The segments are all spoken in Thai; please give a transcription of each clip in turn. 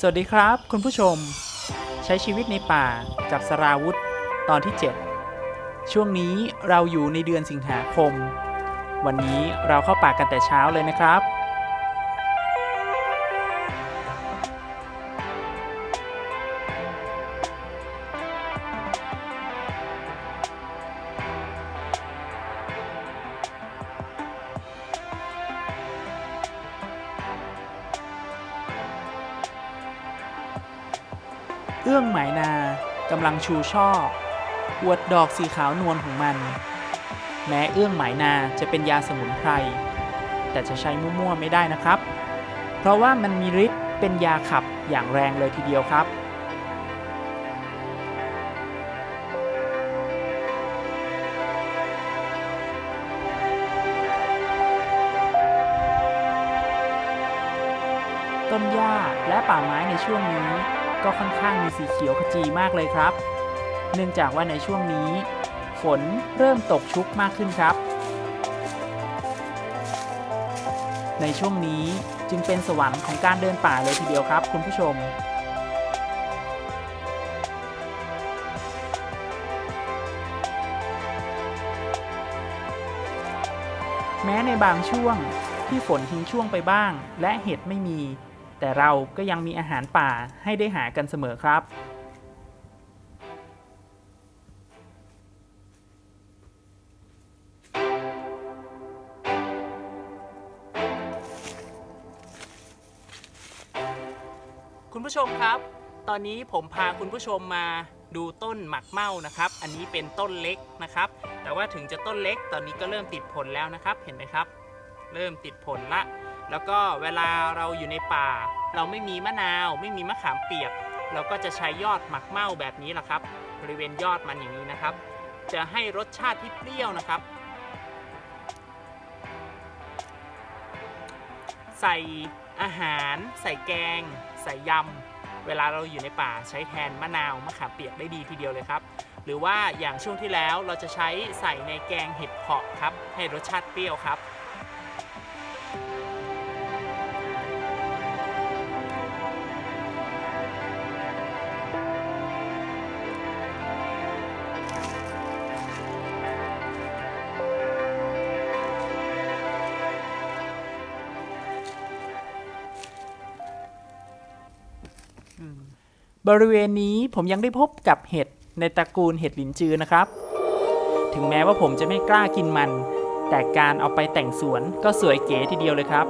สวัสดีครับ คุณผู้ชม ใช้ชีวิตในป่ากับสราวุธตอนที่ 7 ช่วงนี้เราอยู่ในเดือนสิงหาคม วันนี้เราเข้าป่ากันแต่เช้าเลยนะครับ ชูช่ออวดดอกสีขาวนวลของมัน แม้เอื้องหมายนาจะเป็นยาสมุนไพร แต่จะใช้มั่วๆไม่ได้นะครับ เพราะว่ามันมีฤทธิ์เป็นยาขับอย่างแรงเลยทีเดียวครับ ต้นหญ้าและป่าไม้ในช่วงนี้ก็ค่อนข้างมีสีเขียวขจีมากเลยครับ เนื่องจากว่าในช่วงนี้ ฝนเริ่มตกชุกมากขึ้นครับ ในช่วงนี้จึงเป็นสวรรค์ของการเดินป่าเลยทีเดียวครับ คุณผู้ชมแม้ในบางช่วงที่ฝนทิ้งช่วงไปบ้าง และเห็ดไม่มี แต่เราก็ยังมีอาหารป่าให้ได้หากันเสมอครับ ครับ ตอนนี้ผมพาคุณผู้ชมมาดูต้นหมักเมานะครับ อันนี้เป็นต้นเล็กนะครับ แต่ว่าถึงจะต้นเล็ก ตอนนี้ก็เริ่มติดผลแล้วนะครับ เห็นไหมครับ เริ่มติดผลละ แล้วก็เวลาเราอยู่ในป่า เราไม่มีมะนาว ไม่มีมะขามเปียก เราก็จะใช้ยอดหมักเมาแบบนี้แหละครับ บริเวณยอดมันอย่างนี้นะครับ จะให้รสชาติที่เปรี้ยวนะครับ ใส่อาหาร ใส่แกง ใส่ยำ เวลาเราอยู่ในป่าใช้แทนมะนาวมะขามเปียกได้ดีทีเดียวเลยครับ หรือว่าอย่างช่วงที่แล้วเราจะใช้ใส่ในแกงเห็ดเผาะครับให้รสชาติเปรี้ยวครับ บริเวณนี้ผมยังได้พบกับเห็ดในตระกูลเห็ดหลินจือนะครับ ถึงแม้ว่าผมจะไม่กล้ากินมัน แต่การเอาไปแต่งสวนก็สวยเก๋ทีเดียวเลยครับ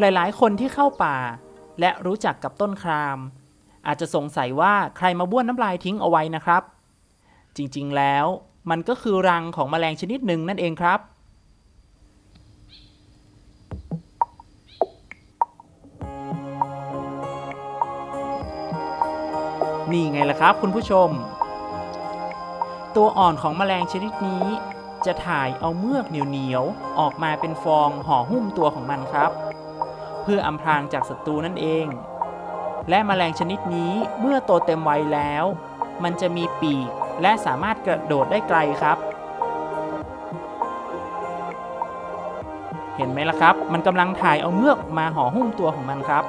หลายๆ คนที่เข้าป่า และรู้จักกับต้นคราม อาจจะสงสัยว่าใครมาบ้วนน้ำลายทิ้งเอาไว้นะครับ จริงๆแล้วมันก็คือรังของแมลงชนิดหนึ่งนั่นเองครับ นี่ไงล่ะครับคุณผู้ชม ตัวอ่อนของแมลงชนิดนี้ จะถ่ายเอาเมือกเหนียวๆออกมาเป็นฟองห่อหุ้มตัวของมันครับ พื่ออำพรางจากศัตรูนั่นเอง และแมลงชนิดนี้เมื่อโตเต็มวัยแล้ว มันจะมีปีกและสามารถกระโดดได้ไกลครับ เห็นไหมล่ะครับ มันกำลังถ่ายเอาเมือกมาห่อหุ้มตัวของมันครับ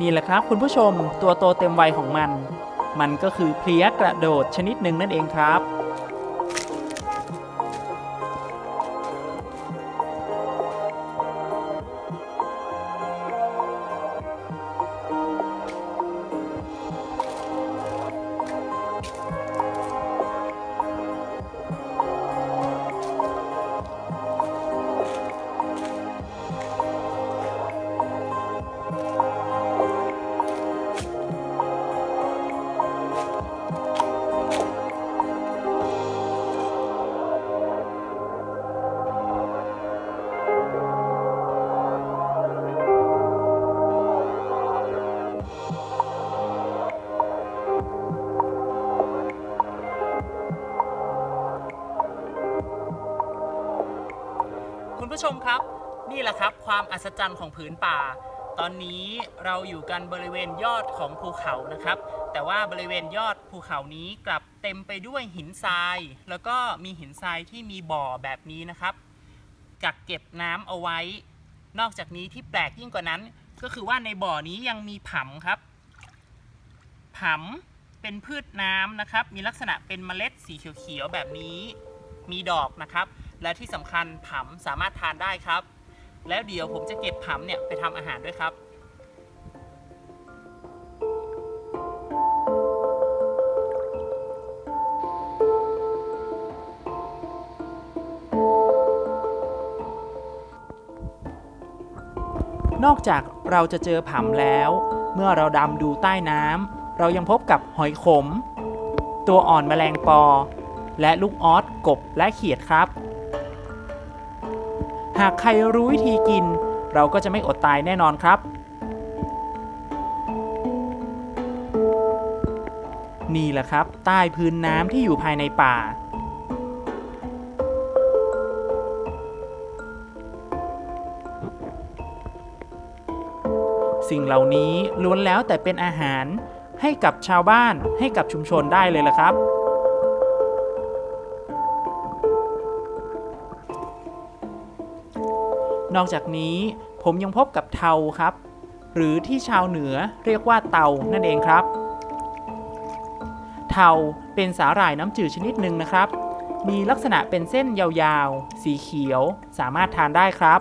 นี่แหละครับคุณผู้ชมตัวโตเต็มวัยของมัน มันก็คือเพลี้ยกระโดดชนิดหนึ่งนั่นเองครับ อัศจรรย์ของผืนป่า ตอนนี้เราอยู่กันบริเวณยอดของภูเขานะครับ แต่ว่าบริเวณยอดภูเขานี้กลับเต็มไปด้วยหินทราย แล้วก็มีหินทรายที่มีบ่อแบบนี้นะครับ กักเก็บน้ำเอาไว้ นอกจากนี้ที่แปลกยิ่งกว่านั้น ก็คือว่าในบ่อนี้ยังมีผำครับผำเป็นพืชน้ำนะครับ มีลักษณะเป็นเมล็ดสีเขียวๆแบบนี้ มีดอกนะครับ และที่สำคัญผำสามารถทานได้ครับ แล้วเดี๋ยวผมจะเก็บผำเนี่ยไปทำอาหารด้วยครับ นอกจากเราจะเจอผำแล้ว เมื่อเราดำดูใต้น้ำเรายังพบกับหอยขม ตัวอ่อนแมลงปอ และลูกออสกบและเขียดครับ หากใครรู้วิธีกิน เราก็จะไม่อดตายแน่นอนครับ นี่แหละครับ ใต้พื้นน้ำที่อยู่ภายในป่า สิ่งเหล่านี้ล้วนแล้วแต่เป็นอาหารให้กับชาวบ้านให้กับชุมชนได้เลยละครับ นอกจากนี้ผมยังพบกับเทาครับ หรือที่ชาวเหนือเรียกว่าเตานั่นเองครับ เทาเป็นสาหร่ายน้ำจืดชนิดหนึ่งนะครับ มีลักษณะเป็นเส้นยาวๆ สีเขียวสามารถทานได้ครับ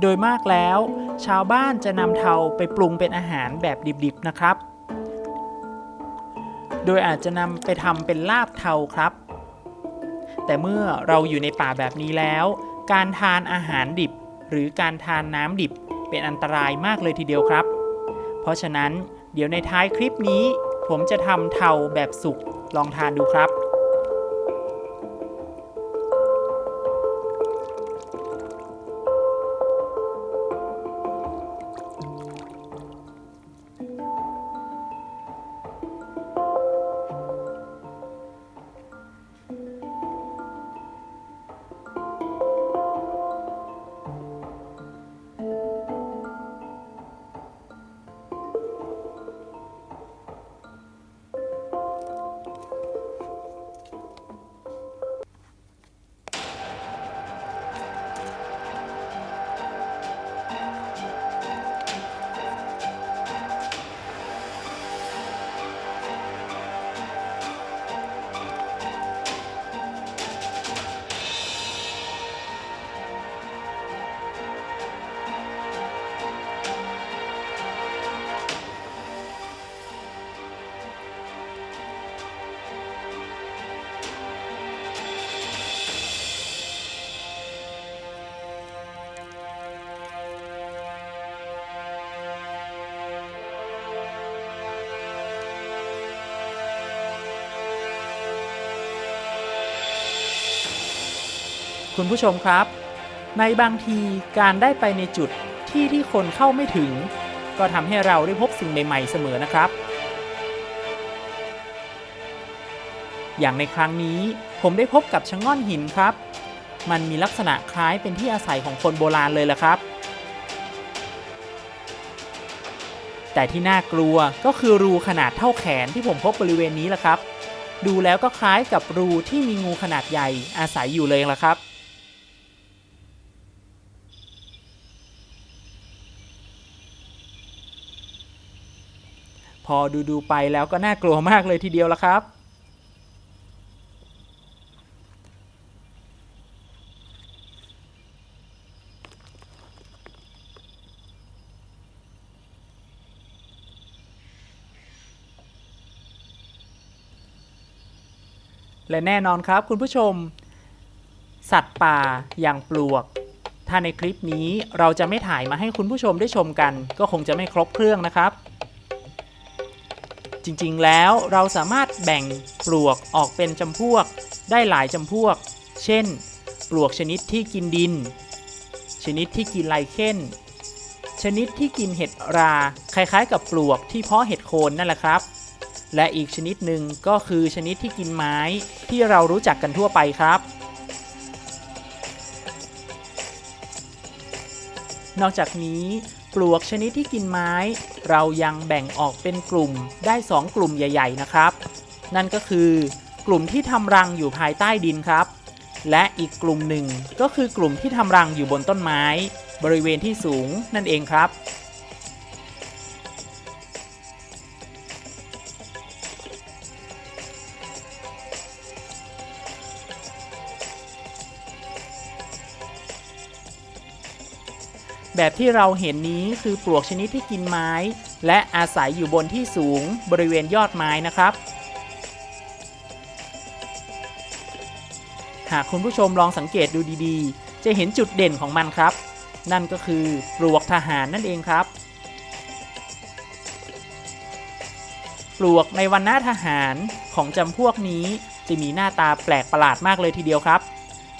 โดยมากแล้ว ชาวบ้านจะนำเทาไปปรุงเป็นอาหารแบบดิบๆนะครับ โดยอาจจะนำไปทำเป็นลาบเทาครับ แต่เมื่อเราอยู่ในป่าแบบนี้แล้ว การทานอาหารดิบ หรือการทานน้ำดิบเป็นอันตรายมากเลยทีเดียวครับ เพราะฉะนั้นเดี๋ยวในท้ายคลิปนี้ ผมจะทำเทาแบบสุกลองทานดูครับ คุณผู้ชมครับ ในบางทีการได้ไปในจุดที่ที่คนเข้าไม่ถึง ก็ทำให้เราได้พบสิ่งใหม่ ๆ เสมอนะครับ อย่างในครั้งนี้ผมได้พบกับชะง่อนหินครับ มันมีลักษณะคล้ายเป็นที่อาศัยของคนโบราณเลยละครับ แต่ที่น่ากลัวก็คือรูขนาดเท่าแขนที่ผมพบบริเวณนี้แหละครับดูแล้วก็คล้ายกับรูที่มีงูขนาดใหญ่อาศัยอยู่เลยละครับ พอดูดูๆไปแล้วก็น่ากลัวมากเลยทีเดียวละครับ และแน่นอนครับคุณผู้ชม สัตว์ป่าอย่างปลวกถ้าในคลิปนี้เราจะไม่ถ่ายมาให้คุณผู้ชมได้ชมกัน ก็คงจะไม่ครบเครื่องนะครับ จริงๆแล้วเราสามารถแบ่งปลวกออกเป็นจำพวก ได้หลายจำพวก เช่น ปลวกชนิดที่กินดิน ชนิดที่กินไลเคนชนิดที่กินเห็ดรา คล้ายๆ กับปลวกที่เพาะเห็ดโคนนั่นแหละครับ และอีกชนิดหนึ่งก็คือชนิดที่กินไม้ที่เรารู้จักกันทั่วไปครับ นอกจากนี้ ปลวกชนิดที่กินไม้ เรายังแบ่งออกเป็นกลุ่มได้ 2 กลุ่มใหญ่ ๆ นะครับ นั่นก็คือกลุ่มที่ทำรังอยู่ภายใต้ดินครับ และอีกกลุ่มหนึ่งก็คือกลุ่มที่ทำรังอยู่บนต้นไม้ บริเวณที่สูงนั่นเองครับ แบบที่เราเห็นนี้คือปลวกชนิดที่กินไม้ และอาศัยอยู่บนที่สูงบริเวณยอดไม้นะครับ หากคุณผู้ชมลองสังเกตดูดีๆ จะเห็นจุดเด่นของมันครับ นั่นก็คือปลวกทหารนั่นเองครับ ปลวกในวันหน้าทหารของจำพวกนี้จะมีหน้าตาแปลกประหลาดมากเลยทีเดียวครับ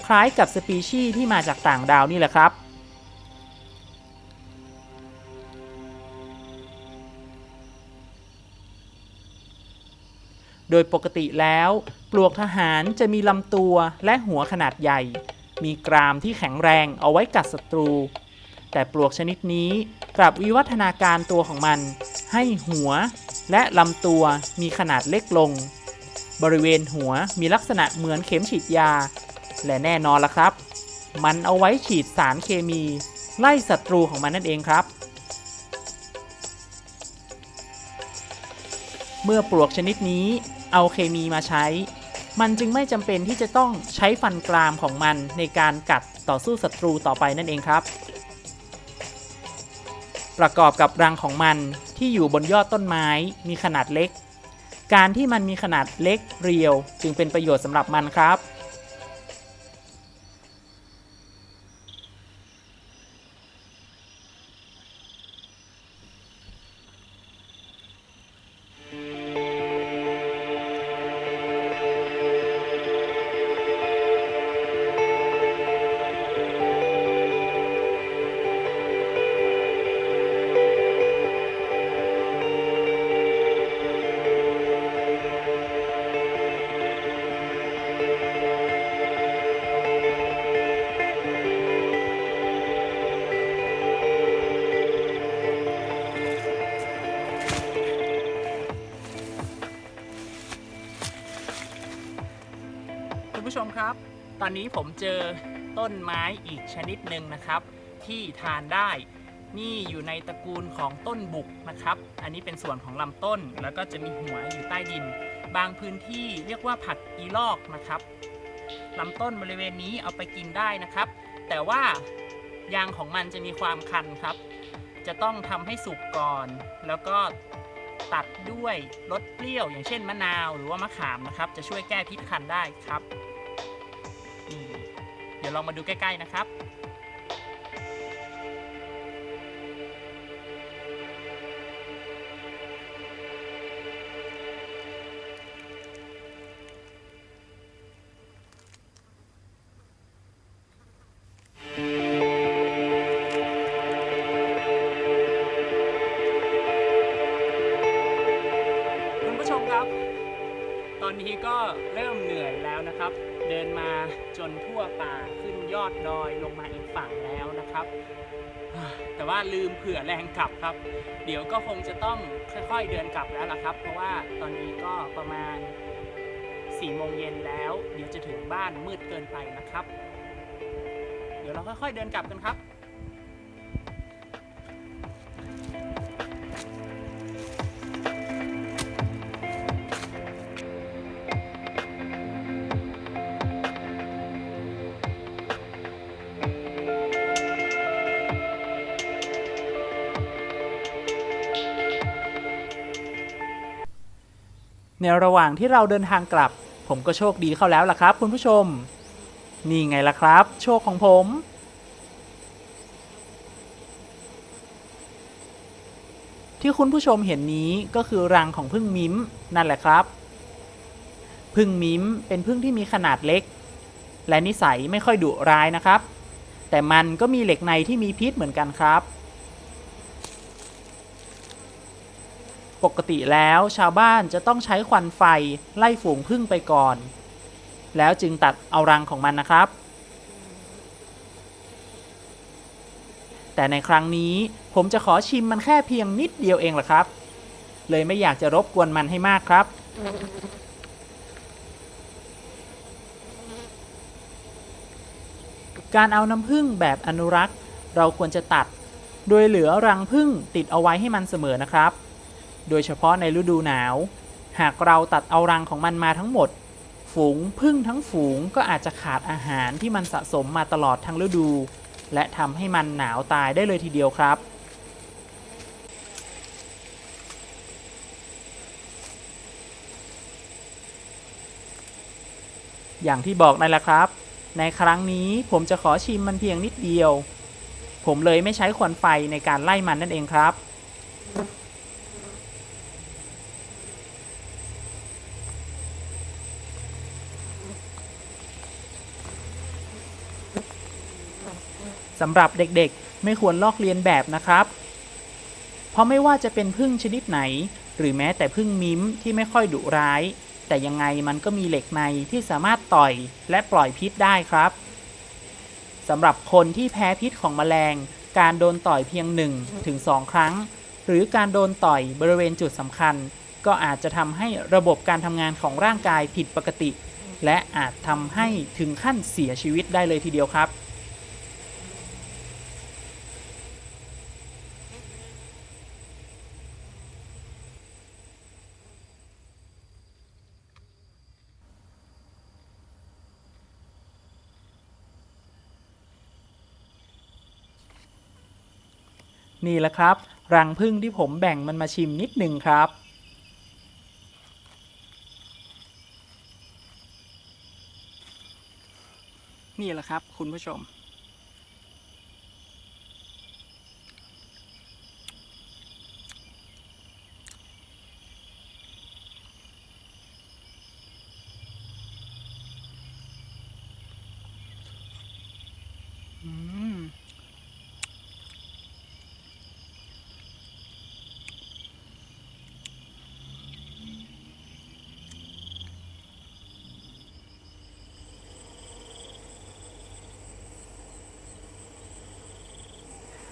คล้ายกับสปีชีส์ที่มาจากต่างดาวนี่แหละครับ โดยปกติแล้ว ปลวกทหารจะมีลำตัวและหัวขนาดใหญ่ มีกรามที่แข็งแรงเอาไว้กัดศัตรู แต่ปลวกชนิดนี้กลับวิวัฒนาการตัวของมัน ให้หัวและลำตัวมีขนาดเล็กลง บริเวณหัวมีลักษณะเหมือนเข็มฉีดยา และแน่นอนละครับ มันเอาไว้ฉีดสารเคมี ไล่ศัตรูของมันนั่นเองครับเมื่อปลวกชนิดนี้ เอาเคมีมาใช้ มันจึงไม่จำเป็นที่จะต้องใช้ฟันกรามของมันในการกัดต่อสู้ศัตรูต่อไปนั่นเองครับ ประกอบกับรังของมันที่อยู่บนยอดต้นไม้มีขนาดเล็ก การที่มันมีขนาดเล็กเรียวจึงเป็นประโยชน์สำหรับมันครับ คุณผู้ชมครับ ตอนนี้ผมเจอต้นไม้อีกชนิดหนึ่งนะครับ ที่ทานได้นี่อยู่ในตระกูลของต้นบุกนะครับ อันนี้เป็นส่วนของลำต้นแล้วก็จะมีหัวอยู่ใต้ดิน บางพื้นที่เรียกว่าผักอีลอกนะครับลำต้นบริเวณนี้เอาไปกินได้นะครับ แต่ว่ายางของมันจะมีความคันครับ จะต้องทำให้สุกก่อน แล้วก็ตัดด้วยรสเปรี้ยว อย่างเช่นมะนาว หรือว่ามะขามนะครับ จะช่วยแก้พิษคันได้ครับ ดี๋ยวลองมาดูใกล้ๆนะครับ แรงกลับครับ เดี๋ยวก็คงจะต้องค่อยๆเดินกลับแล้วล่ะครับ เพราะว่าตอนนี้ก็ประมาณ4โมงเย็นแล้ว เดี๋ยวจะถึงบ้านมืดเกินไปนะครับ เดี๋ยวเราค่อยๆเดินกลับกันครับ ระหว่างที่เราเดินทางกลับ ผมก็โชคดีเข้าแล้วล่ะครับ คุณผู้ชม นี่ไงล่ะครับ โชคของผม ที่คุณผู้ชมเห็นนี้ก็คือรังของพึ่งมิ้มนั่นแหละครับ พึ่งมิ้มเป็นพึ่งที่มีขนาดเล็ก และนิสัยไม่ค่อยดุร้ายนะครับ แต่มันก็มีเหล็กในที่มีพิษเหมือนกันครับ ปกติแล้วชาวบ้านจะต้องใช้ควันไฟไล่ฝูงผึ้งไปก่อน แล้วจึงตัดเอารังของมันนะครับ แต่ในครั้งนี้ผมจะขอชิมมันแค่เพียงนิดเดียวเองล่ะครับ เลยไม่อยากจะรบกวนมันให้มากครับ การเอาน้ำผึ้งแบบอนุรักษ์ เราควรจะตัด โดยเหลือรังผึ้งติดเอาไว้ให้มันเสมอนะครับ โดยเฉพาะในฤดูหนาว หากเราตัดเอารังของมันมาทั้งหมด ฝูงผึ้งทั้งฝูงก็อาจจะขาดอาหารที่มันสะสมมาตลอดทั้งฤดู และทำให้มันหนาวตายได้เลยทีเดียวครับอย่างที่บอกนั่นแหละครับ ในครั้งนี้ผมจะขอชิมมันเพียงนิดเดียว ผมเลยไม่ใช้ควันไฟในการไล่มันนั่นเองครับ สำหรับเด็กๆ ไม่ควรลอกเลียนแบบนะครับ เพราะไม่ว่าจะเป็นพึ่งชนิดไหน หรือแม้แต่พึ่งมิ้มที่ไม่ค่อยดุร้าย แต่ยังไงมันก็มีเหล็กในที่สามารถต่อยและปล่อยพิษได้ครับสำหรับคนที่แพ้พิษของแมลง การโดนต่อยเพียง 1-2ถึง2ครั้ง หรือการโดนต่อยบริเวณจุดสำคัญ ก็อาจจะทำให้ระบบการทำงานของร่างกายผิดปกติ และอาจทำให้ถึงขั้นเสียชีวิตได้เลยทีเดียวครับ นี่แหละครับ รังพึ่งที่ผมแบ่งมันมาชิมนิดหนึ่งครับ นี่แหละครับคุณผู้ชม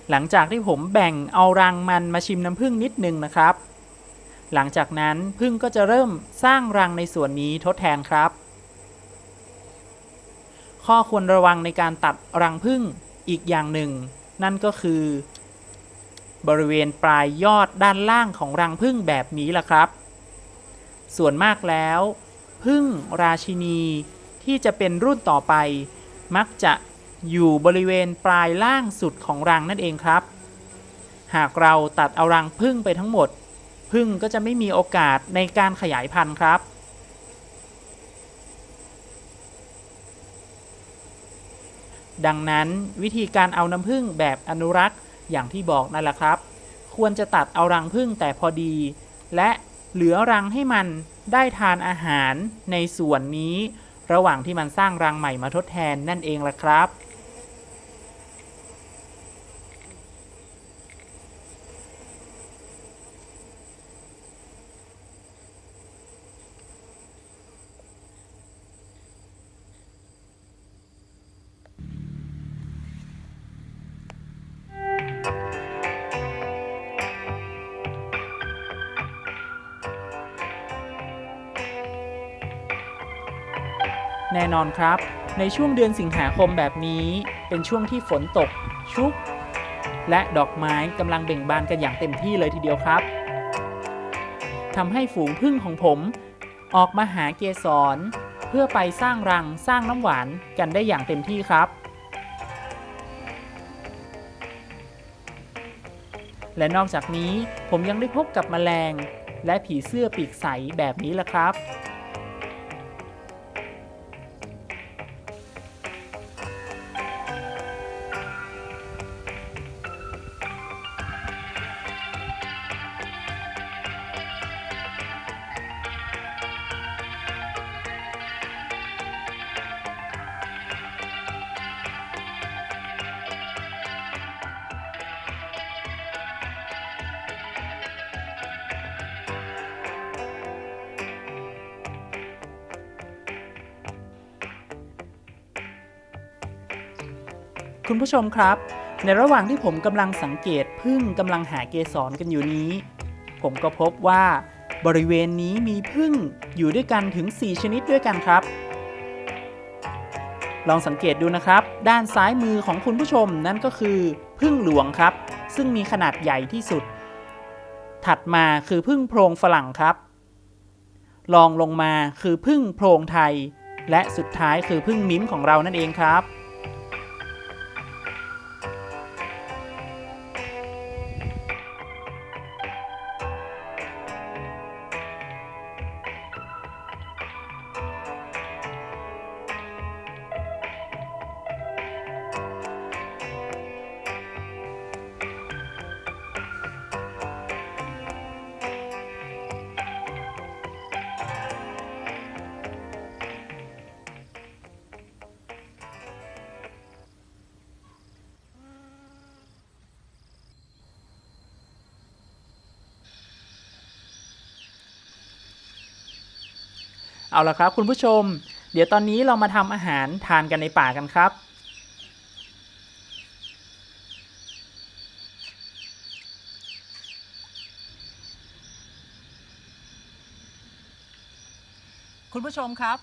หลังจากที่ผมแบ่งเอารังมันมาชิมน้ำผึ้งนิดนึงนะครับ หลังจากนั้นผึ้งก็จะเริ่มสร้างรังในส่วนนี้ทดแทนครับ ข้อควรระวังในการตัดรังผึ้งอีกอย่างหนึ่ง นั่นก็คือ บริเวณปลายยอดด้านล่างของรังผึ้งแบบนี้ล่ะครับ ส่วนมากแล้วผึ้งราชินีที่จะเป็นรุ่นต่อไปมักจะ อยู่บริเวณปลายล่างสุดของรังนั่นเองครับ หากเราตัดเอารังผึ้งไปทั้งหมดผึ้งก็จะไม่มีโอกาสในการขยายพันธุ์ครับ ดังนั้นวิธีการเอาน้ำผึ้งแบบอนุรักษ์อย่างที่บอกนั่นแหละครับ ควรจะตัดเอารังผึ้งแต่พอดี และเหลือรังให้มันได้ทานอาหารในส่วนนี้ระหว่างที่มันสร้างรังใหม่มาทดแทนนั่นเองล่ะครับ น่นอนครับ ในช่วงเดือนสิงหาคมแบบนี้ เป็นช่วงที่ฝนตกชุก และดอกไม้กำลังเบ่งบานกันอย่างเต็มที่เลยทีเดียวครับทำให้ฝูงผึ้งของผม ออกมาหาเกสร เพื่อไปสร้างรังสร้างน้ำหวานกันได้อย่างเต็มที่ครับ และนอกจากนี้ผมยังได้พบกับแมลง และผีเสื้อปีกใสแบบนี้ละครับ คุณผู้ชมครับ ในระหว่างที่ผมกำลังสังเกตพึ่งกำลังหาเกสรกันอยู่นี้ ผมก็พบว่าบริเวณนี้มีพึ่งอยู่ด้วยกันถึง 4 ชนิดด้วยกันครับ ลองสังเกตดูนะครับ ด้านซ้ายมือของคุณผู้ชมนั่นก็คือพึ่งหลวงครับ ซึ่งมีขนาดใหญ่ที่สุด ถัดมาคือพึ่งโพรงฝรั่งครับลองลงมาคือพึ่งโพรงไทย และสุดท้ายคือพึ่งมิ้มของเรานั่นเองครับ เอาละครับคุณผู้ชม เดี๋ยวตอนนี้เรามาทำอาหารทานกันในป่ากันครับ คุณผู้ชมครับ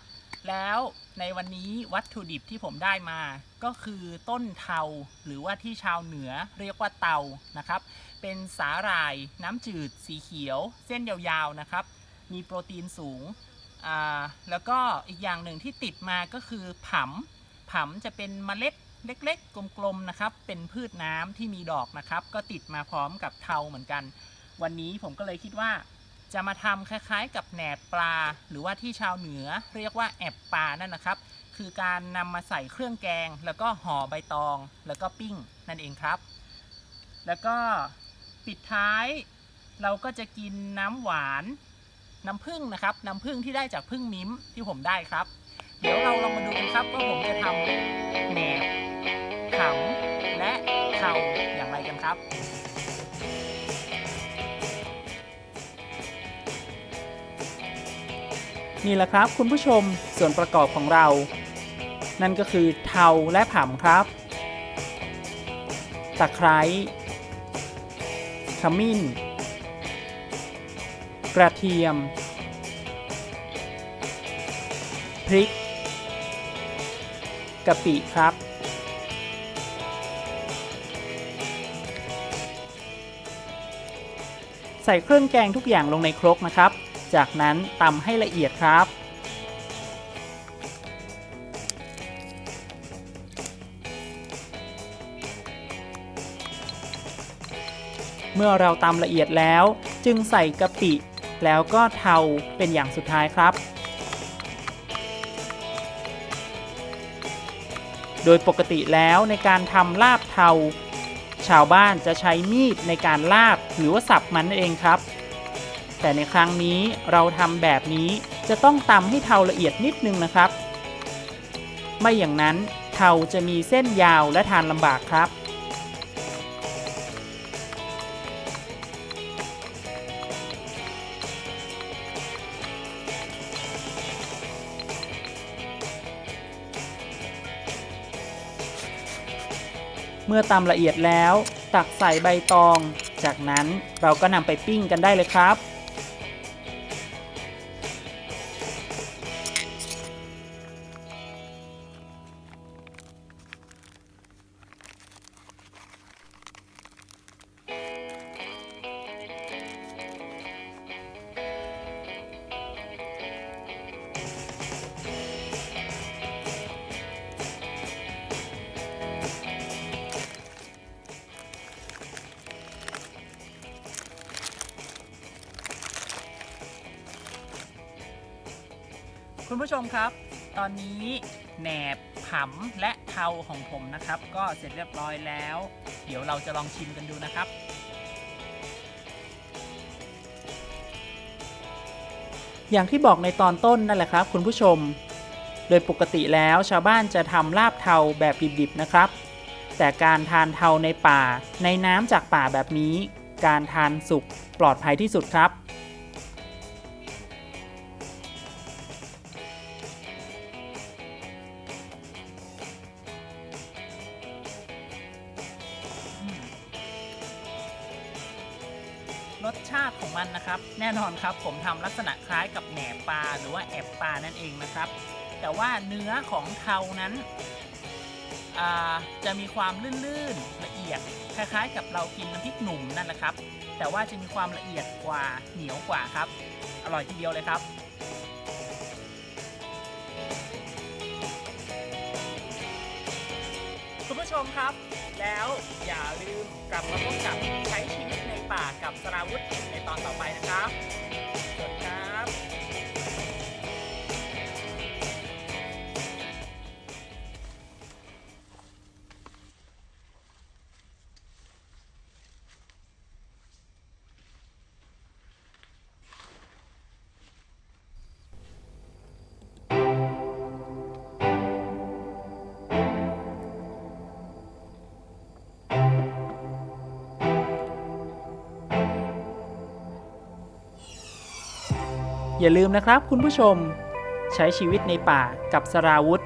แล้วในวันนี้วัตถุดิบที่ผมได้มา ก็คือต้นเทาหรือว่าที่ชาวเหนือเรียกว่าเตานะครับ เป็นสาหร่ายน้ำจืดสีเขียว เส้นยาวๆนะครับ มีโปรตีนสูง แล้วก็อีกอย่างหนึ่งที่ติดมาก็คือผำผำจะเป็นเมล็ดเล็ก ๆ กลมๆนะครับ เป็นพืชน้ำที่มีดอกนะครับ ก็ติดมาพร้อมกับเทาเหมือนกัน วันนี้ผมก็เลยคิดว่า จะมาทำคล้ายๆ กับแหนบปลา หรือว่าที่ชาวเหนือเรียกว่าแอบปลานั่นนะครับ คือการนำมาใส่เครื่องแกง แล้วก็ห่อใบตอง แล้วก็ปิ้งนั่นเองครับ แล้วก็ปิดท้ายเราก็จะกินน้ำหวาน น้ำผึ้งนะครับ น้ำผึ้งที่ได้จากผึ้งมิ้มที่ผมได้ครับ เดี๋ยวเราลองมาดูกันครับว่าผมจะทำแหนบขำและเทาอย่างไรกันครับนี่แหละครับคุณผู้ชมส่วนประกอบของเรา นั่นก็คือเทาและผำครับ ตะไคร้ขมิ้น กระเทียม พริกกะปิครับ ใส่เครื่องแกงทุกอย่างลงในครกนะครับ จากนั้นตำให้ละเอียดครับ เมื่อเราตำละเอียดแล้วจึงใส่กะปิ แล้วก็เทาเป็นอย่างสุดท้ายครับ โดยปกติแล้วในการทำลาบเทา ชาวบ้านจะใช้มีดในการลาบหรือว่าสับมันนั่นเองครับ แต่ในครั้งนี้เราทำแบบนี้จะต้องตำให้เทาละเอียดนิดนึงนะครับ ไม่อย่างนั้นเทาจะมีเส้นยาวและทานลำบากครับ มื่อตำละเอียดแล้ว ตักใส่ใบตอง จากนั้นเราก็นำไปปิ้งกันได้เลยครับ คุณผู้ชมครับ ตอนนี้แหนบผำและเทาของผมนะครับ ก็เสร็จเรียบร้อยแล้ว เดี๋ยวเราจะลองชิมกันดูนะครับ อย่างที่บอกในตอนต้นนั่นแหละครับ คุณผู้ชม โดยปกติแล้วชาวบ้านจะทำลาบเทาแบบดิบๆนะครับ แต่การทานเทาในป่าในน้ำจากป่าแบบนี้ การทานสุกปลอดภัยที่สุดครับ น่นอนครับ ผมทำลักษณะคล้ายกับแหนปลาหรือว่าแอบปลานั่นเองนะครับ แต่ว่าเนื้อของเทานั้นจะมีความลื่นๆละเอียด คล้ายๆ กับเรากินน้ำพริกหนุ่มนั่นแหละครับ แต่ว่าจะมีความละเอียดกว่าเหนียวกว่าครับ อร่อยทีเดียวเลยครับ คุณผู้ชมครับ แล้วอย่าลืมกลับมาพบกับใช้ชีวิตในป่ากับสราวุธในตอนต่อไปนะครับสวัสดีครับ อย่าลืมนะครับคุณผู้ชม ใช้ชีวิตในป่ากับสราวุธ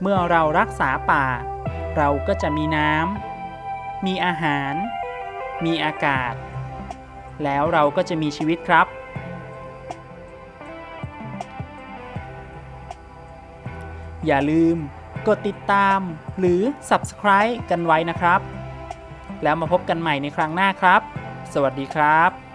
เมื่อเรารักษาป่า เราก็จะมีน้ำมีอาหาร มีอากาศ แล้วเราก็จะมีชีวิตครับ อย่าลืมกดติดตามหรือ Subscribe กันไว้นะครับ แล้วมาพบกันใหม่ในครั้งหน้าครับ สวัสดีครับ